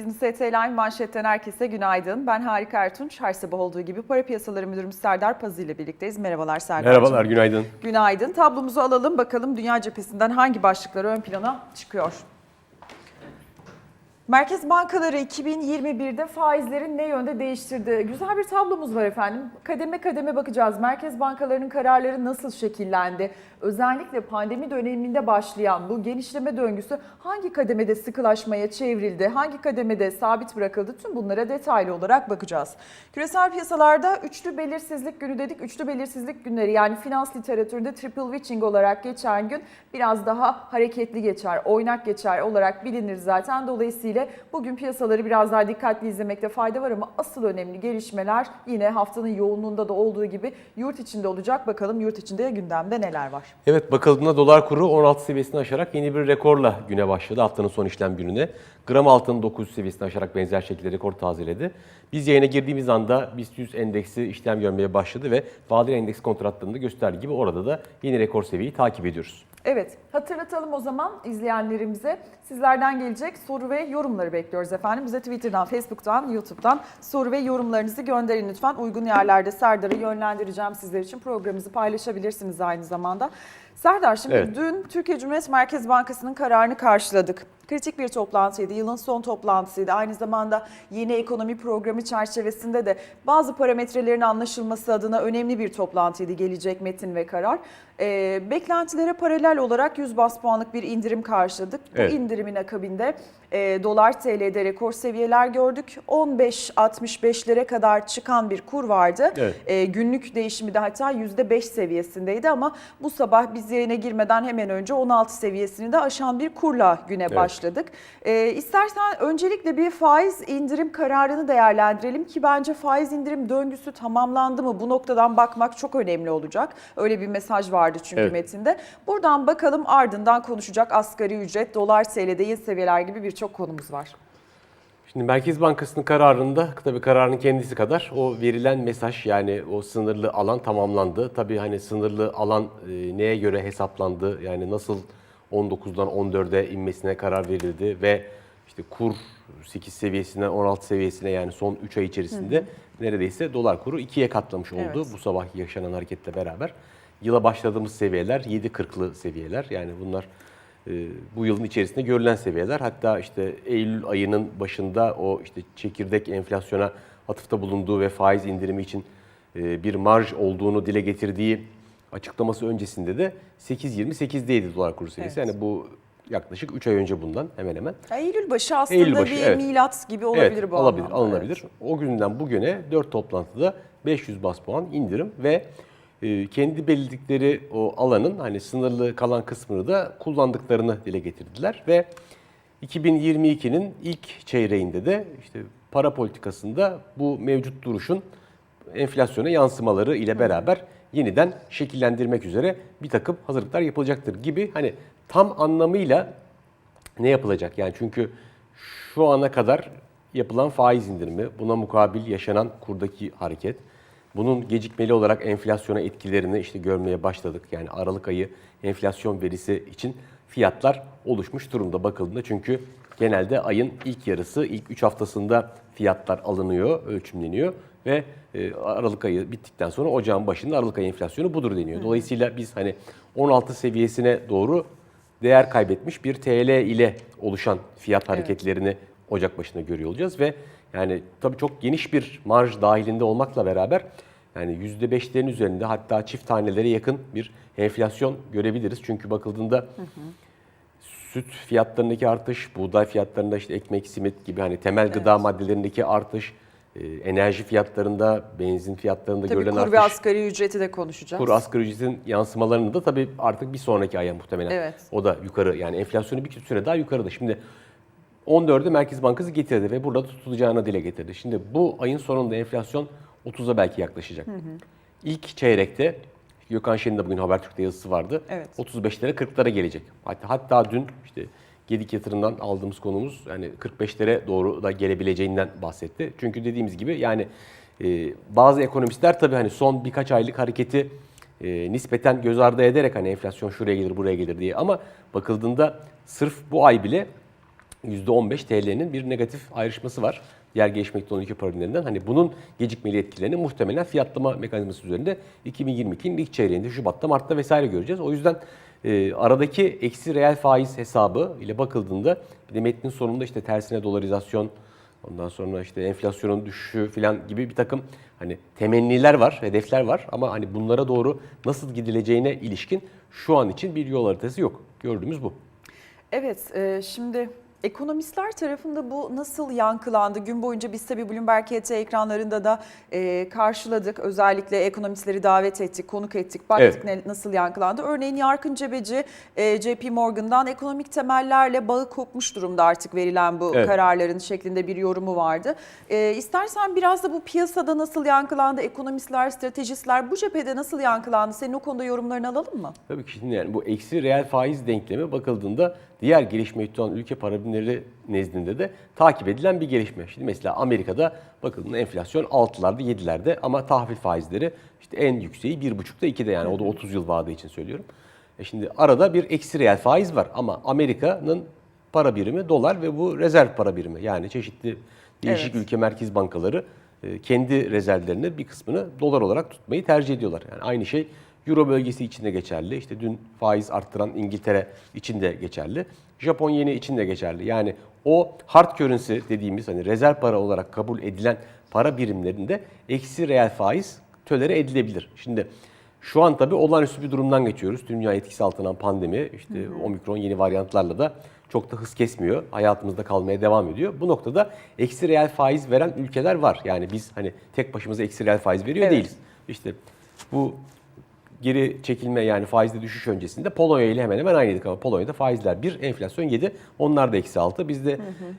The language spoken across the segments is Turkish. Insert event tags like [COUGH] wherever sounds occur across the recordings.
Business ET Live manşetten herkese günaydın. Ben Harika Ertunç. Her sabah olduğu gibi para piyasaları müdürümüz Serdar Pazı ile birlikteyiz. Merhabalar Serdar. Merhabalar, günaydın. Günaydın. Tablomuzu alalım bakalım dünya cephesinden hangi başlıklar ön plana çıkıyor. Merkez bankaları 2021'de faizleri ne yönde değiştirdi? Güzel bir tablomuz var efendim. Kademe kademe bakacağız. Merkez bankalarının kararları nasıl şekillendi? Özellikle pandemi döneminde başlayan bu genişleme döngüsü hangi kademede sıkılaşmaya çevrildi? Hangi kademede sabit bırakıldı? Tüm bunlara detaylı olarak bakacağız. Küresel piyasalarda üçlü belirsizlik günü dedik. Üçlü belirsizlik günleri yani finans literatüründe triple witching olarak geçen gün biraz daha hareketli geçer, oynak geçer olarak bilinir zaten. Dolayısıyla bugün piyasaları biraz daha dikkatli izlemekte fayda var ama asıl önemli gelişmeler yine haftanın yoğunluğunda da olduğu gibi yurt içinde olacak. Bakalım yurt içinde gündemde neler var? Evet bakıldığında dolar kuru 16 seviyesini aşarak yeni bir rekorla güne başladı haftanın son işlem gününe. Gram altın 900 seviyesini aşarak benzer şekilde rekor tazeledi. Biz yayına girdiğimiz anda BIST 100 endeksi işlem görmeye başladı ve vadeli endeks kontratlarında gösterdiği gibi orada da yeni rekor seviyeyi takip ediyoruz. Evet, hatırlatalım o zaman izleyenlerimize. Sizlerden gelecek soru ve yorumları bekliyoruz efendim. Bize Twitter'dan, Facebook'tan, YouTube'dan soru ve yorumlarınızı gönderin lütfen. Uygun yerlerde Serdar'ı yönlendireceğim sizler için. Programımızı paylaşabilirsiniz aynı zamanda. Serdar şimdi Evet. dün Türkiye Cumhuriyet Merkez Bankası'nın kararını karşıladık. Kritik bir toplantıydı, yılın son toplantısıydı. Aynı zamanda yeni ekonomi programı çerçevesinde de bazı parametrelerin anlaşılması adına önemli bir toplantıydı gelecek metin ve karar. Ee, beklentilere paralel olarak 100 bas puanlık bir indirim karşıladık. Evet. Bu indirimin akabinde e, dolar TL'de rekor seviyeler gördük. 15.65'lere kadar çıkan bir kur vardı. Evet. E, günlük değişimi de hatta %5 seviyesindeydi ama bu sabah biz yayına girmeden hemen önce 16 seviyesini de aşan bir kurla güne Evet. başladık. E, istersen öncelikle bir faiz indirim kararını değerlendirelim ki bence faiz indirim döngüsü tamamlandı mı bu noktadan bakmak çok önemli olacak. Öyle bir mesaj vardı çünkü Evet. metinde. Buradan bakalım ardından konuşacak asgari ücret, dolar, TL'de yeni seviyeler gibi birçok konumuz var. Şimdi Merkez Bankası'nın kararında tabii kararın kendisi kadar o verilen mesaj yani o sınırlı alan tamamlandı. Tabii hani sınırlı alan e, neye göre hesaplandı yani nasıl 19'dan 14'e inmesine karar verildi ve işte kur 8 seviyesinden 16 seviyesine yani son 3 ay içerisinde neredeyse dolar kuru 2'ye katlamış oldu Evet. bu sabah yaşanan hareketle beraber. Yıla başladığımız seviyeler 7.40'lı seviyeler yani bunlar e, bu yılın içerisinde görülen seviyeler. Hatta işte Eylül ayının başında o işte çekirdek enflasyona atıfta bulunduğu ve faiz indirimi için e, bir marj olduğunu dile getirdiği açıklaması öncesinde de 8.28'deydi dolar kuru seviyesi. Evet. Yani bu yaklaşık 3 ay önce bundan hemen hemen. Ya Eylül başı aslında Eylül başı, bir evet. milat gibi olabilir evet, bu olabilir, anlamda. alınabilir. Evet. O günden bugüne 4 toplantıda 500 bas puan indirim ve e, kendi belirledikleri o alanın hani sınırlı kalan kısmını da kullandıklarını dile getirdiler ve 2022'nin ilk çeyreğinde de işte para politikasında bu mevcut duruşun enflasyona yansımaları ile beraber yeniden şekillendirmek üzere bir takım hazırlıklar yapılacaktır gibi hani tam anlamıyla ne yapılacak? Yani çünkü şu ana kadar yapılan faiz indirimi, buna mukabil yaşanan kurdaki hareket, bunun gecikmeli olarak enflasyona etkilerini işte görmeye başladık. Yani Aralık ayı enflasyon verisi için fiyatlar oluşmuş durumda bakıldığında. Çünkü genelde ayın ilk yarısı, ilk 3 haftasında fiyatlar alınıyor, ölçümleniyor ve e, Aralık ayı bittikten sonra ocağın başında Aralık ayı enflasyonu budur deniyor. Dolayısıyla biz hani 16 seviyesine doğru değer kaybetmiş bir TL ile oluşan fiyat hareketlerini Ocak başında görüyor olacağız. Ve yani tabii çok geniş bir marj dahilinde olmakla beraber yani %5'lerin üzerinde hatta çift tanelere yakın bir enflasyon görebiliriz. Çünkü bakıldığında süt fiyatlarındaki artış, buğday fiyatlarında işte ekmek, simit gibi hani temel gıda maddelerindeki artış, enerji fiyatlarında, benzin fiyatlarında Tabii görülen kur artış. ve asgari ücreti de konuşacağız. Kur asgari ücretin yansımalarını da tabii artık bir sonraki aya muhtemelen. Evet. O da yukarı yani enflasyonu bir süre daha yukarıda. Şimdi 14'ü Merkez Bankası getirdi ve burada tutulacağını dile getirdi. Şimdi bu ayın sonunda enflasyon 30'a belki yaklaşacak. İlk çeyrekte Gökhan Şen'in de bugün Habertürk'te yazısı vardı. Evet. 35'lere 40'lara gelecek. Hatta, hatta dün işte Gedik yatırımdan aldığımız konumuz yani 45'lere doğru da gelebileceğinden bahsetti. Çünkü dediğimiz gibi yani e, bazı ekonomistler tabii hani son birkaç aylık hareketi e, nispeten göz ardı ederek hani enflasyon şuraya gelir buraya gelir diye ama bakıldığında sırf bu ay bile %15 TL'nin bir negatif ayrışması var. Diğer gelişmekte olan ülke para birimlerinden. Hani bunun gecikmeli etkilerini muhtemelen fiyatlama mekanizması üzerinde 2022'nin ilk çeyreğinde Şubat'ta, Mart'ta vesaire göreceğiz. O yüzden e, aradaki eksi reel faiz hesabı ile bakıldığında bir de metnin sonunda işte tersine dolarizasyon, ondan sonra işte enflasyonun düşüşü falan gibi bir takım hani temenniler var, hedefler var ama hani bunlara doğru nasıl gidileceğine ilişkin şu an için bir yol haritası yok. Gördüğümüz bu. Evet, e, şimdi ekonomistler tarafında bu nasıl yankılandı? Gün boyunca biz tabii Bloomberg HT ekranlarında da e, karşıladık. Özellikle ekonomistleri davet ettik, konuk ettik, baktık ne, nasıl yankılandı. Örneğin Yarkın Cebeci e, JP Morgan'dan ekonomik temellerle bağı kopmuş durumda artık verilen bu Evet. kararların şeklinde bir yorumu vardı. E, istersen biraz da bu piyasada nasıl yankılandı, ekonomistler, stratejistler bu cephede nasıl yankılandı? Senin o konuda yorumlarını alalım mı? Tabii ki şimdi yani bu eksi reel faiz denklemi bakıldığında diğer gelişmekte olan ülke para birimleri nezdinde de takip edilen bir gelişme. Şimdi mesela Amerika'da bakıldığında enflasyon 6'larda 7'lerde ama tahvil faizleri işte en yükseği 1,5'da 2'de yani o da 30 yıl vade için söylüyorum. E şimdi arada bir eksi reel faiz var ama Amerika'nın para birimi dolar ve bu rezerv para birimi. Yani çeşitli değişik Evet. ülke merkez bankaları e, kendi rezervlerinin bir kısmını dolar olarak tutmayı tercih ediyorlar. Yani aynı şey Euro bölgesi içinde geçerli. İşte dün faiz arttıran İngiltere için de geçerli. Japon yeni için de geçerli. Yani o hard currency dediğimiz hani rezerv para olarak kabul edilen para birimlerinde eksi reel faiz tölere edilebilir. Şimdi şu an tabii olağanüstü bir durumdan geçiyoruz. Dünya etkisi altına alan pandemi, işte omikron yeni varyantlarla da çok da hız kesmiyor. Hayatımızda kalmaya devam ediyor. Bu noktada eksi reel faiz veren ülkeler var. Yani biz hani tek başımıza eksi reel faiz veriyor Evet. değiliz. İşte bu geri çekilme yani faizde düşüş öncesinde Polonya ile hemen hemen aynıydık ama Polonya'da faizler 1, enflasyon 7, onlar da eksi 6. Bizde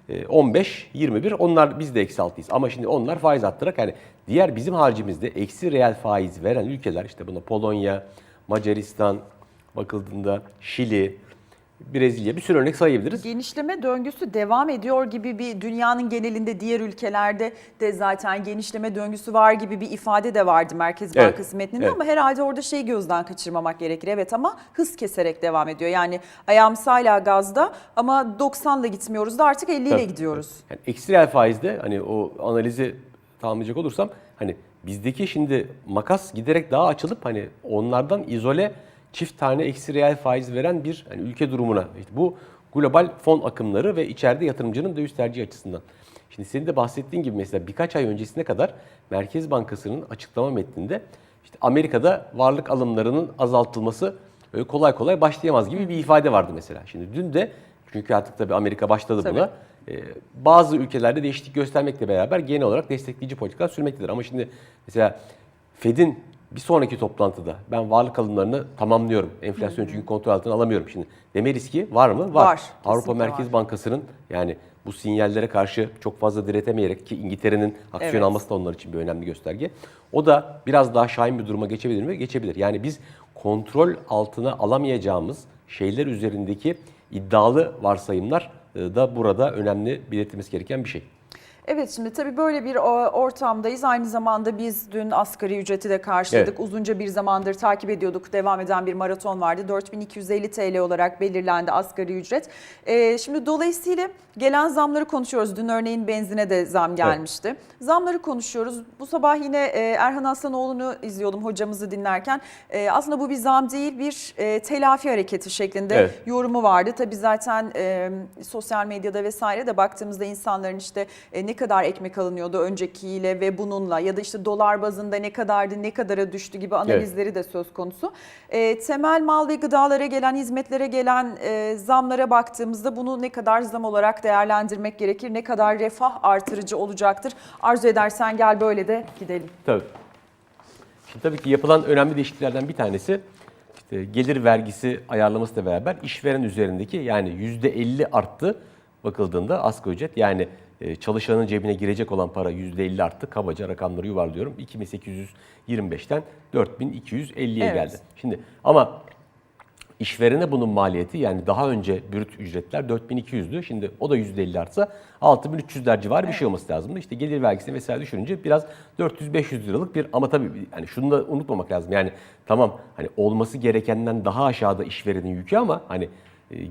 e, 15, 21, onlar biz de eksi 6'yız. Ama şimdi onlar faiz arttırarak yani diğer bizim harcımızda eksi reel faiz veren ülkeler işte buna Polonya, Macaristan, bakıldığında Şili, Brezilya bir sürü örnek sayabiliriz. Genişleme döngüsü devam ediyor gibi bir dünyanın genelinde diğer ülkelerde de zaten genişleme döngüsü var gibi bir ifade de vardı Merkez Evet, Bankası metninde evet. ama herhalde orada şeyi gözden kaçırmamak gerekir. Evet ama hız keserek devam ediyor. Yani ayağımız hala gazda ama 90 ile gitmiyoruz da artık 50 ile gidiyoruz. Yani eksi reel faizde hani o analizi tamamlayacak olursam hani bizdeki şimdi makas giderek daha açılıp hani onlardan izole çift tane eksi reel faiz veren bir hani ülke durumuna. İşte bu global fon akımları ve içeride yatırımcının döviz tercihi açısından. Şimdi senin de bahsettiğin gibi mesela birkaç ay öncesine kadar Merkez Bankası'nın açıklama metninde işte Amerika'da varlık alımlarının azaltılması öyle kolay kolay başlayamaz gibi bir ifade vardı mesela. Şimdi dün de çünkü artık tabii Amerika başladı Tabii. buna. Ee, bazı ülkelerde değişiklik göstermekle beraber genel olarak destekleyici politikalar sürmektedir. Ama şimdi mesela Fed'in bir sonraki toplantıda ben varlık alımlarını tamamlıyorum. Enflasyon çünkü kontrol altına alamıyorum. Şimdi deme riski var mı? Var. Var, Avrupa Merkez var. Bankası'nın yani bu sinyallere karşı çok fazla diretemeyerek ki İngiltere'nin aksiyon Evet. alması da onlar için bir önemli gösterge. O da biraz daha şahin bir duruma geçebilir mi? Geçebilir. Yani biz kontrol altına alamayacağımız şeyler üzerindeki iddialı varsayımlar e, da burada önemli belirtmemiz gereken bir şey. Evet şimdi tabii böyle bir o, ortamdayız. Aynı zamanda biz dün asgari ücreti de karşıladık. Evet. Uzunca bir zamandır takip ediyorduk. Devam eden bir maraton vardı. 4250 TL olarak belirlendi asgari ücret. Ee, şimdi dolayısıyla gelen zamları konuşuyoruz. Dün örneğin benzine de zam gelmişti. Zamları konuşuyoruz. Bu sabah yine e, Erhan Aslanoğlu'nu izliyordum hocamızı dinlerken. E, aslında bu bir zam değil bir e, telafi hareketi şeklinde Evet. yorumu vardı. Tabii zaten e, sosyal medyada vesaire de baktığımızda insanların işte e, ne kadar ekmek alınıyordu öncekiyle ve bununla ya da işte dolar bazında ne kadardı ne kadara düştü gibi analizleri de söz konusu. E, temel mal ve gıdalara gelen hizmetlere gelen e, zamlara baktığımızda bunu ne kadar zam olarak değerlendirmek gerekir? Ne kadar refah artırıcı olacaktır? Arzu edersen gel böyle de gidelim. Tabii. Şimdi tabii ki yapılan önemli değişikliklerden bir tanesi işte gelir vergisi ayarlamasıyla beraber işveren üzerindeki yani %50 arttı bakıldığında asgari ücret yani çalışanın cebine girecek olan para %50 arttı. Kabaca rakamları yuvarlıyorum. 2825'ten 4250'ye Evet. geldi. Şimdi ama İşverene bunun maliyeti yani daha önce brüt ücretler 4200'dü. Şimdi o da %50 artsa 6300'ler civarı bir şey olması lazımdı. İşte gelir vergisini vesaire düşününce biraz 400-500 liralık bir ama tabii hani şunu da unutmamak lazım. Yani tamam hani olması gerekenden daha aşağıda işverenin yükü ama hani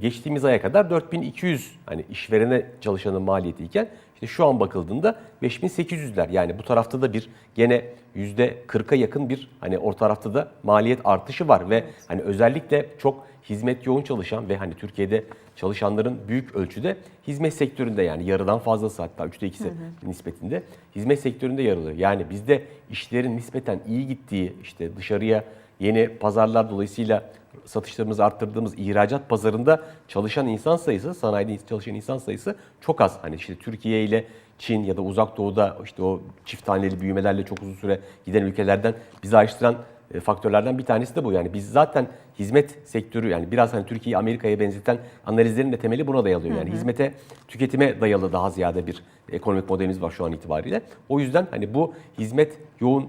geçtiğimiz aya kadar 4200 hani işverene çalışanın maliyetiyken işte şu an bakıldığında 5800'ler. Yani bu tarafta da bir gene %40'a yakın bir hani o tarafta da maliyet artışı var ve hani özellikle çok hizmet yoğun çalışan ve hani Türkiye'de çalışanların büyük ölçüde hizmet sektöründe yani yarıdan fazlası hatta üçte ikisi nispetinde hizmet sektöründe yer alıyor. Yani bizde işlerin nispeten iyi gittiği işte dışarıya yeni pazarlar dolayısıyla satışlarımızı arttırdığımız ihracat pazarında çalışan insan sayısı, sanayide çalışan insan sayısı çok az. Hani işte Türkiye ile Çin ya da Uzak Doğu'da işte o çift taneli büyümelerle çok uzun süre giden ülkelerden bizi ayrıştıran e, faktörlerden bir tanesi de bu. Yani biz zaten hizmet sektörü yani biraz hani Türkiye'yi Amerika'ya benzeten analizlerin de temeli buna dayalıyor. Yani hizmete, tüketime dayalı daha ziyade bir ekonomik modelimiz var şu an itibariyle. O yüzden hani bu hizmet yoğun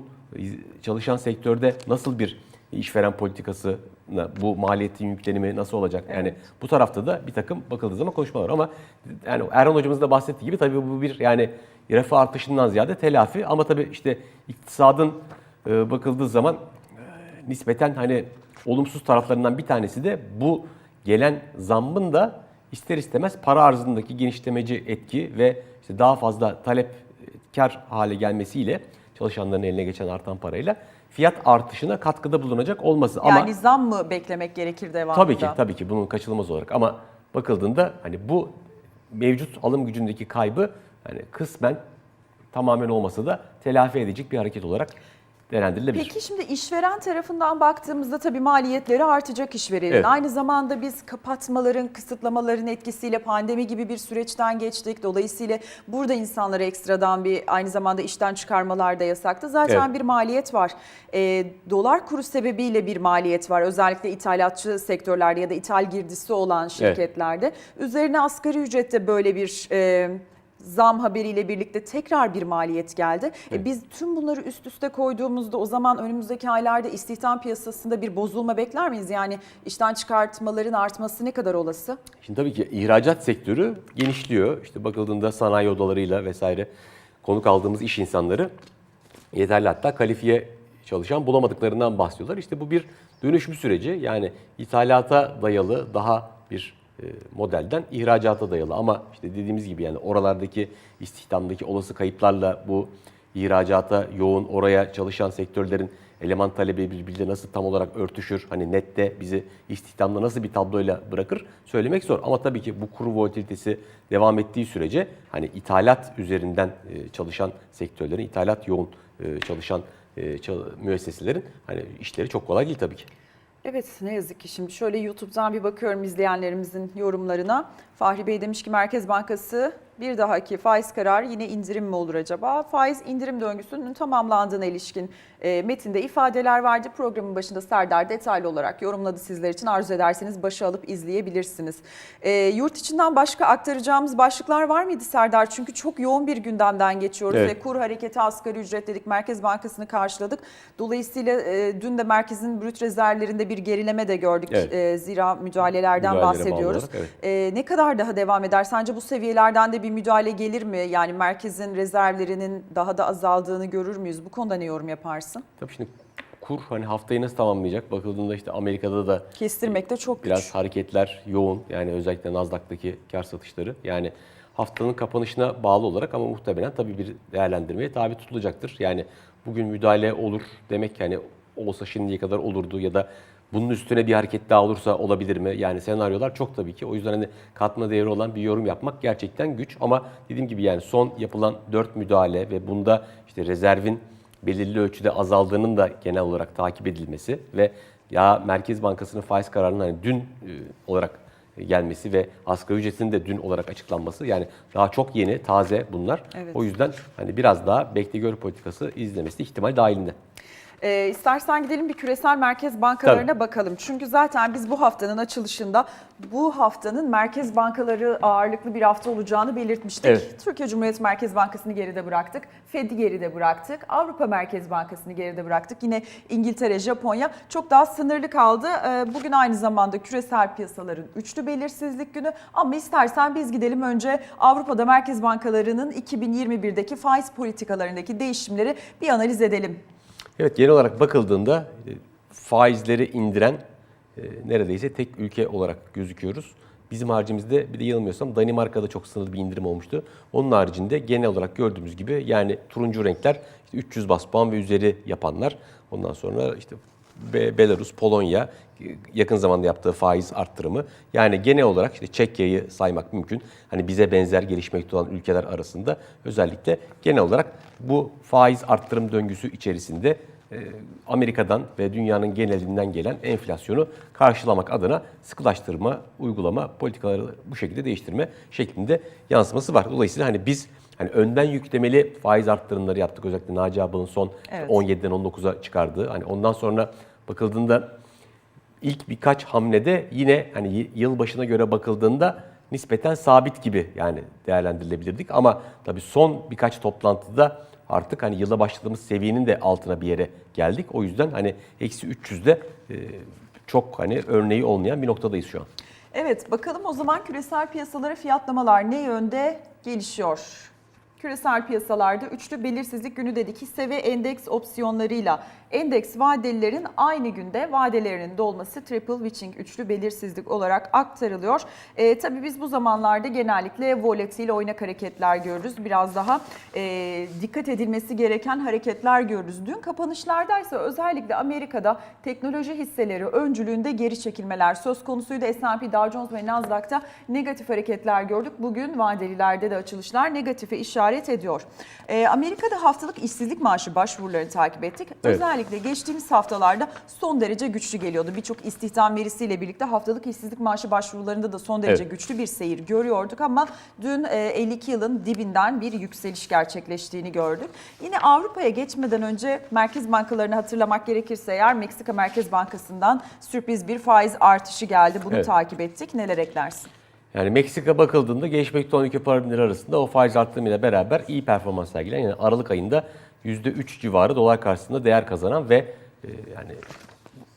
çalışan sektörde nasıl bir işveren politikası bu maliyetin yüklenimi nasıl olacak? Yani bu tarafta da bir takım bakıldığı zaman konuşmalar ama yani Erhan hocamız da bahsettiği gibi tabii bu bir yani refah artışından ziyade telafi ama tabii işte iktisadın e, bakıldığı zaman e, nispeten hani olumsuz taraflarından bir tanesi de bu gelen zammın da ister istemez para arzındaki genişlemeci etki ve işte daha fazla talep e, kar hale gelmesiyle çalışanların eline geçen artan parayla fiyat artışına katkıda bulunacak olması. Yani Ama zam mı beklemek gerekir devamında? tabii ki tabii ki bunun kaçınılmaz olarak ama bakıldığında hani bu mevcut alım gücündeki kaybı hani kısmen tamamen olmasa da telafi edecek bir hareket olarak değerlendirilebilir. Peki şimdi işveren tarafından baktığımızda tabii maliyetleri artacak işverenin. Evet. Aynı zamanda biz kapatmaların, kısıtlamaların etkisiyle pandemi gibi bir süreçten geçtik. Dolayısıyla burada insanları ekstradan bir aynı zamanda işten çıkarmalar da yasaktı. Zaten Evet. bir maliyet var. Ee, dolar kuru sebebiyle bir maliyet var. Özellikle ithalatçı sektörlerde ya da ithal girdisi olan şirketlerde. Üzerine asgari ücrette böyle bir... e, zam haberiyle birlikte tekrar bir maliyet geldi. E biz tüm bunları üst üste koyduğumuzda o zaman önümüzdeki aylarda istihdam piyasasında bir bozulma bekler miyiz? Yani işten çıkartmaların artması ne kadar olası? Şimdi tabii ki ihracat sektörü genişliyor. İşte bakıldığında sanayi odalarıyla vesaire konuk aldığımız iş insanları yeterli hatta kalifiye çalışan bulamadıklarından bahsediyorlar. İşte bu bir dönüşüm süreci. Yani ithalata dayalı daha bir e, modelden ihracata dayalı ama işte dediğimiz gibi yani oralardaki istihdamdaki olası kayıplarla bu ihracata yoğun oraya çalışan sektörlerin eleman talebi birbiriyle nasıl tam olarak örtüşür? Hani nette bizi istihdamda nasıl bir tabloyla bırakır söylemek zor. Ama tabii ki bu kuru volatilitesi devam ettiği sürece hani ithalat üzerinden e, çalışan sektörlerin, ithalat yoğun e, çalışan e, çal- müesseselerin hani işleri çok kolay değil tabii ki. Evet ne yazık ki şimdi şöyle YouTube'dan bir bakıyorum izleyenlerimizin yorumlarına. Fahri Bey demiş ki Merkez Bankası bir dahaki faiz kararı yine indirim mi olur acaba? Faiz indirim döngüsünün tamamlandığına ilişkin e, metinde ifadeler vardı. Programın başında Serdar detaylı olarak yorumladı sizler için. Arzu ederseniz başa alıp izleyebilirsiniz. E, yurt içinden başka aktaracağımız başlıklar var mıydı Serdar? Çünkü çok yoğun bir gündemden geçiyoruz Evet. ve kur hareketi asgari ücret dedik. Merkez Bankası'nı karşıladık. Dolayısıyla e, dün de merkezin brüt rezervlerinde bir gerileme de gördük. Evet. E, zira müdahalelerden Müdahalelere bahsediyoruz. olarak, evet. E, ne kadar daha devam eder? Sence bu seviyelerden de bir müdahale gelir mi? Yani merkezin rezervlerinin daha da azaldığını görür müyüz? Bu konuda ne yorum yaparsın? Tabii şimdi kur hani haftayı nasıl tamamlayacak? Bakıldığında işte Amerika'da da Kestirmekte çok biraz güç. hareketler yoğun. Yani özellikle Nasdaq'taki kar satışları. Yani haftanın kapanışına bağlı olarak ama muhtemelen tabii bir değerlendirmeye tabi tutulacaktır. Yani bugün müdahale olur demek yani olsa şimdiye kadar olurdu ya da bunun üstüne bir hareket daha olursa olabilir mi? Yani senaryolar çok tabii ki. O yüzden hani katma değeri olan bir yorum yapmak gerçekten güç. Ama dediğim gibi yani son yapılan 4 müdahale ve bunda işte rezervin belirli ölçüde azaldığının da genel olarak takip edilmesi ve ya Merkez Bankası'nın faiz kararının hani dün e, olarak gelmesi ve asgari ücretin de dün olarak açıklanması yani daha çok yeni, taze bunlar. Evet. O yüzden hani biraz daha bekle gör politikası izlemesi ihtimal dahilinde. E, istersen gidelim bir küresel merkez bankalarına bakalım. Çünkü zaten biz bu haftanın açılışında bu haftanın merkez bankaları ağırlıklı bir hafta olacağını belirtmiştik. Evet. Türkiye Cumhuriyet Merkez Bankası'nı geride bıraktık. Fed'i geride bıraktık. Avrupa Merkez Bankası'nı geride bıraktık. Yine İngiltere, Japonya çok daha sınırlı kaldı. Ee, Bugün aynı zamanda küresel piyasaların üçlü belirsizlik günü. Ama istersen biz gidelim önce Avrupa'da merkez bankalarının 2021'deki faiz politikalarındaki değişimleri bir analiz edelim. Evet genel olarak bakıldığında e, faizleri indiren e, neredeyse tek ülke olarak gözüküyoruz. Bizim haricimizde bir de yanılmıyorsam Danimarka'da çok sınırlı bir indirim olmuştu. Onun haricinde genel olarak gördüğümüz gibi yani turuncu renkler işte 300 bas puan ve üzeri yapanlar. Ondan sonra işte Be- Belarus, Polonya e, yakın zamanda yaptığı faiz arttırımı. Yani genel olarak işte Çekya'yı saymak mümkün. Hani bize benzer gelişmekte olan ülkeler arasında özellikle genel olarak bu faiz arttırım döngüsü içerisinde e, Amerika'dan ve dünyanın genelinden gelen enflasyonu karşılamak adına sıkılaştırma, uygulama, politikaları bu şekilde değiştirme şeklinde yansıması var. Dolayısıyla hani biz hani önden yüklemeli faiz arttırımları yaptık. Özellikle Naci Ağbal'ın son Evet. 17'den 19'a çıkardığı. Hani ondan sonra bakıldığında ilk birkaç hamlede yine hani yıl başına göre bakıldığında nispeten sabit gibi yani değerlendirilebilirdik. Ama tabii son birkaç toplantıda artık hani yıla başladığımız seviyenin de altına bir yere geldik. O yüzden hani eksi 300'de e, çok hani örneği olmayan bir noktadayız şu an. Evet bakalım o zaman küresel piyasalara fiyatlamalar ne yönde gelişiyor? Küresel piyasalarda üçlü belirsizlik günü dedik. Hisse ve endeks opsiyonlarıyla endeks vadelilerin aynı günde vadelerinin dolması triple witching üçlü belirsizlik olarak aktarılıyor. E, tabii biz bu zamanlarda genellikle volatil oynak hareketler görürüz. Biraz daha e, dikkat edilmesi gereken hareketler görürüz. Dün kapanışlardaysa özellikle Amerika'da teknoloji hisseleri öncülüğünde geri çekilmeler söz konusuydu. S&P, Dow Jones ve Nasdaq'ta negatif hareketler gördük. Bugün vadelilerde de açılışlar negatife işaret ediyor. Ee, Amerika'da haftalık işsizlik maaşı başvurularını takip ettik. Evet. Özellikle geçtiğimiz haftalarda son derece güçlü geliyordu. Birçok istihdam verisiyle birlikte haftalık işsizlik maaşı başvurularında da son derece Evet. güçlü bir seyir görüyorduk ama dün e, 52 yılın dibinden bir yükseliş gerçekleştiğini gördük. Yine Avrupa'ya geçmeden önce merkez bankalarını hatırlamak gerekirse eğer Meksika Merkez Bankası'ndan sürpriz bir faiz artışı geldi. Bunu Evet. takip ettik. Neler eklersin? Yani Meksika bakıldığında olan ülke para birimleri arasında o faiz arttırımıyla beraber iyi performans sergileyen yani Aralık ayında %3 civarı dolar karşısında değer kazanan ve e, yani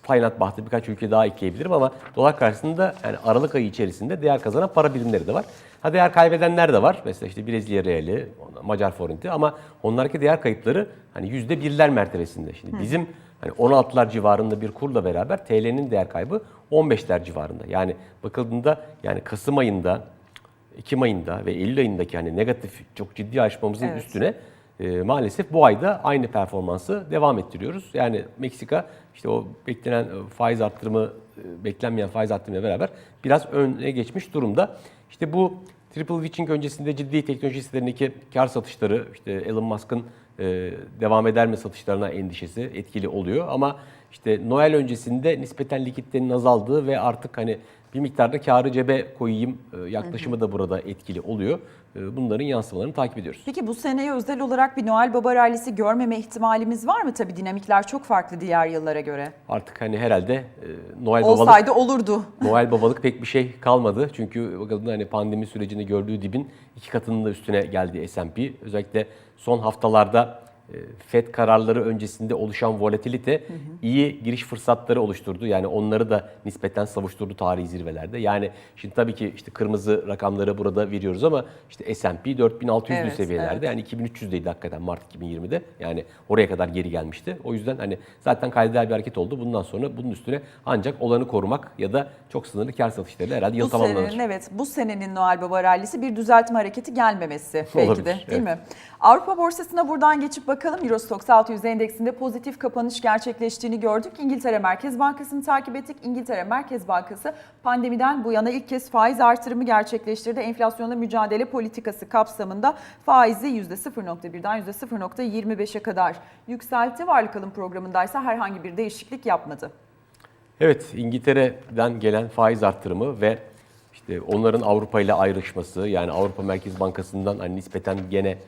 Tayland bahtı birkaç ülke daha ekleyebilirim ama dolar karşısında yani Aralık ayı içerisinde değer kazanan para birimleri de var. Ha değer kaybedenler de var. Mesela işte Brezilya reali, Macar forinti ama onlardaki değer kayıpları hani yüzde birler mertebesinde. Şimdi bizim hani 16'lar civarında bir kurla beraber TL'nin değer kaybı 15'ler civarında. Yani bakıldığında yani Kasım ayında, Ekim ayında ve Eylül ayındaki hani negatif çok ciddi aşmamızın Evet. üstüne e, maalesef bu ayda aynı performansı devam ettiriyoruz. Yani Meksika işte o beklenen e, faiz arttırımı, e, beklenmeyen faiz arttırımıyla beraber biraz öne geçmiş durumda. İşte bu triple witching öncesinde ciddi teknoloji hisselerindeki kar satışları, işte Elon Musk'ın devam eder mi satışlarına endişesi etkili oluyor. Ama işte Noel öncesinde nispeten likiditenin azaldığı ve artık hani bir miktarda karı cebe koyayım e, yaklaşımı da burada etkili oluyor. E, Bunların yansımalarını takip ediyoruz. Peki bu seneye özel olarak bir Noel Baba rallisi görmeme ihtimalimiz var mı? Tabii dinamikler çok farklı diğer yıllara göre. Artık hani herhalde e, Noel babalık Olsaydı olurdu. [LAUGHS] Noel babalık pek bir şey kalmadı. Çünkü bakalım hani pandemi sürecinde gördüğü dibin iki katının da üstüne geldi S&P. Özellikle son haftalarda FED kararları öncesinde oluşan volatilite iyi giriş fırsatları oluşturdu. Yani onları da nispeten savuşturdu tarihi zirvelerde. Yani şimdi tabii ki işte kırmızı rakamları burada veriyoruz ama işte S&P 4600'lü Evet, seviyelerde. evet. Yani 2300'deydi hakikaten Mart 2020'de. Yani oraya kadar geri gelmişti. O yüzden hani zaten kaydeder bir hareket oldu. Bundan sonra bunun üstüne ancak olanı korumak ya da çok sınırlı kar satışlarıyla herhalde yıl Bu tamamlanır. senenin evet bu senenin Noel Baba rallisi bir düzeltme hareketi gelmemesi belki Olabilir, de değil evet. mi? Avrupa borsasına buradan geçip bakalım. Eurostoxx 600 endeksinde pozitif kapanış gerçekleştiğini gördük. İngiltere Merkez Bankası'nı takip ettik. İngiltere Merkez Bankası pandemiden bu yana ilk kez faiz artırımı gerçekleştirdi. Enflasyonla mücadele politikası kapsamında faizi %0.1'den %0.25'e kadar yükseltti. Varlık alım programındaysa herhangi bir değişiklik yapmadı. Evet, İngiltere'den gelen faiz arttırımı ve işte onların Avrupa ile ayrışması, yani Avrupa Merkez Bankası'ndan hani nispeten gene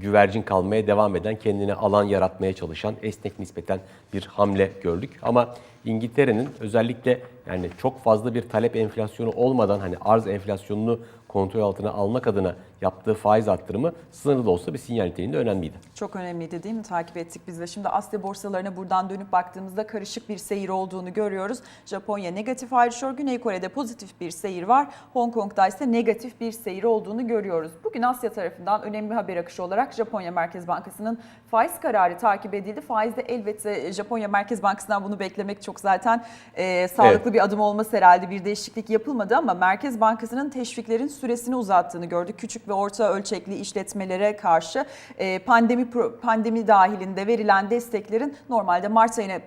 güvercin kalmaya devam eden, kendine alan yaratmaya çalışan esnek nispeten bir hamle gördük. Ama İngiltere'nin özellikle yani çok fazla bir talep enflasyonu olmadan hani arz enflasyonunu kontrol altına almak adına yaptığı faiz arttırımı sınırlı da olsa bir sinyal niteliğinde önemliydi. Çok önemliydi değil mi? Takip ettik biz de. Şimdi Asya borsalarına buradan dönüp baktığımızda karışık bir seyir olduğunu görüyoruz. Japonya negatif ayrışıyor. Güney Kore'de pozitif bir seyir var. Hong Kong'da ise negatif bir seyir olduğunu görüyoruz. Bugün Asya tarafından önemli haber akışı olarak Japonya Merkez Bankası'nın faiz kararı takip edildi. Faizde elbette Japonya Merkez Bankası'ndan bunu beklemek çok zaten e, sağlıklı bir adım olması herhalde bir değişiklik yapılmadı ama Merkez Bankası'nın teşviklerin süresini uzattığını gördük. Küçük ve orta ölçekli işletmelere karşı e, pandemi pandemi dahilinde verilen desteklerin normalde Mart ayına,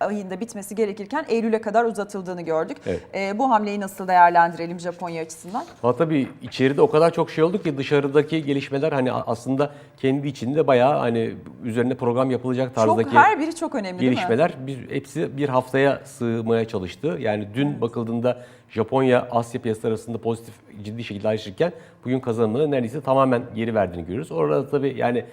ayında bitmesi gerekirken Eylül'e kadar uzatıldığını gördük. Evet. E, bu hamleyi nasıl değerlendirelim Japonya açısından? Ama tabii içeride o kadar çok şey oldu ki dışarıdaki gelişmeler hani aslında kendi içinde bayağı hani üzerine program yapılacak tarzdaki Çok her biri çok önemli değil mi? gelişmeler biz hepsi bir haftaya sığmaya çalıştı. Yani dün bakıldığında Japonya Asya piyasaları arasında pozitif ciddi şekilde ayrışırken bugün kazanımını neredeyse tamamen geri verdiğini görüyoruz. Orada tabii yani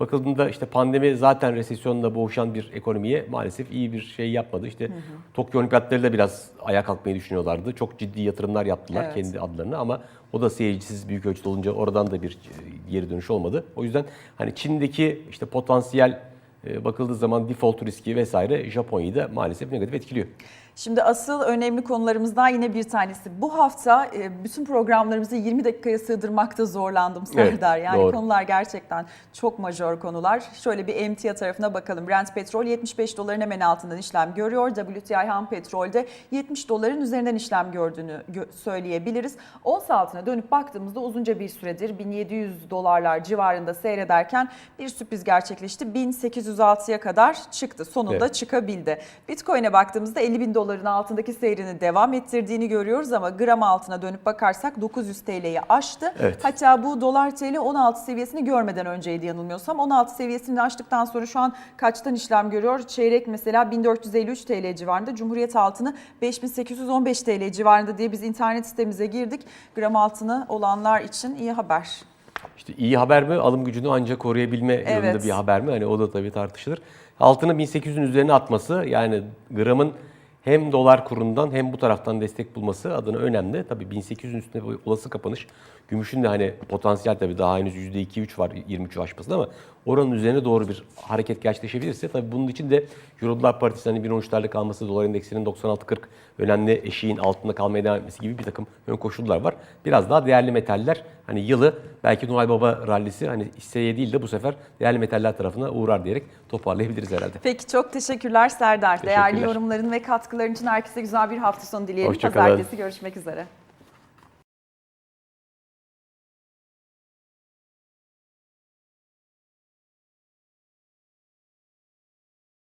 bakıldığında işte pandemi zaten resesyonla boğuşan bir ekonomiye maalesef iyi bir şey yapmadı. İşte Tokyo Olimpiyatları da biraz ayağa kalkmayı düşünüyorlardı. Çok ciddi yatırımlar yaptılar Evet. kendi adlarına ama o da seyircisiz büyük ölçüde olunca oradan da bir e, geri dönüş olmadı. O yüzden hani Çin'deki işte potansiyel e, bakıldığı zaman default riski vesaire Japonya'yı da maalesef negatif etkiliyor. Şimdi asıl önemli konularımızdan yine bir tanesi. Bu hafta e, bütün programlarımızı 20 dakikaya sığdırmakta zorlandım Serdar. Evet, yani doğru. konular gerçekten çok majör konular. Şöyle bir emtia tarafına bakalım. Brent petrol 75 doların hemen altından işlem görüyor. WTI ham petrolde 70 doların üzerinden işlem gördüğünü gö- söyleyebiliriz. Ons altına dönüp baktığımızda uzunca bir süredir 1700 dolarlar civarında seyrederken bir sürpriz gerçekleşti. 1806'ya kadar çıktı. Sonunda Evet. çıkabildi. Bitcoin'e baktığımızda 50 bin doların altındaki seyrini devam ettirdiğini görüyoruz ama gram altına dönüp bakarsak 900 TL'yi aştı. Evet. Hatta bu dolar TL 16 seviyesini görmeden önceydi yanılmıyorsam. 16 seviyesini aştıktan sonra şu an kaçtan işlem görüyor? Çeyrek mesela 1453 TL civarında. Cumhuriyet altını 5815 TL civarında diye biz internet sitemize girdik. Gram altını olanlar için iyi haber. İşte iyi haber mi, alım gücünü ancak koruyabilme Evet. yolunda bir haber mi? Hani o da tabii tartışılır. Altını 1800'ün üzerine atması yani gramın hem dolar kurundan hem bu taraftan destek bulması adına önemli. Tabii 1800'ün üstünde olası kapanış. Gümüşün de hani potansiyel tabii daha henüz %2-3 var 23'ü aşmasında ama oranın üzerine doğru bir hareket gerçekleşebilirse tabii bunun için de Euro Dolar Partisi hani 1.13'lerde kalması, dolar endeksinin 96-40 önemli eşiğin altında kalmaya devam etmesi gibi bir takım ön koşullar var. Biraz daha değerli metaller hani yılı belki Noel Baba rallisi hani hisseye değil de bu sefer değerli metaller tarafına uğrar diyerek toparlayabiliriz herhalde. Peki çok teşekkürler Serdar. Değerli Teşekkürler. yorumların ve katkıların için herkese güzel bir hafta sonu dileyelim. Hoşça kalın. Pazartesi görüşmek üzere.